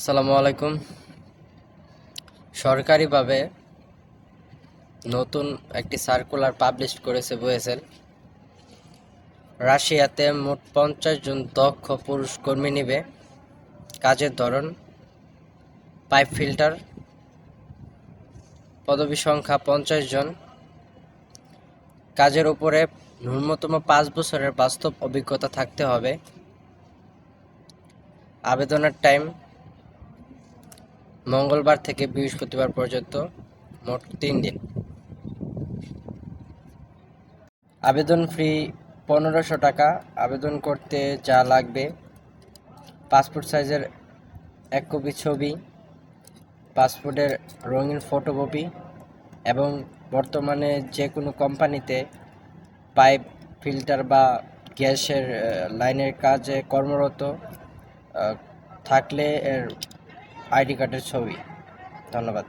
আসসালামু আলাইকুম। সরকারিভাবে নতুন একটি সার্কুলার পাবলিশ করেছে বুয়েসেল। রাশিয়াতে মোট পঞ্চাশ জন দক্ষ পুরুষ কর্মী নিবে। কাজের ধরন পাইপ ফিল্টার পদবী সংখ্যা পঞ্চাশ জন। কাজের উপরে ন্যূনতম পাঁচ বছরের বাস্তব অভিজ্ঞতা থাকতে হবে। আবেদনের টাইম মঙ্গলবার থেকে বৃহস্পতিবার পর্যন্ত মোট তিন দিন। আবেদন ফি পনেরোশো টাকা। আবেদন করতে যা লাগবে, পাসপোর্ট সাইজের এক কপি ছবি, পাসপোর্টের রঙিন ফটোকপি এবং বর্তমানে যে কোনো কোম্পানিতে পাইপ, ফিল্টার বা গ্যাসের লাইনের কাজে কর্মরত থাকলে এর আইডি কার্ডের ছবি। ধন্যবাদ।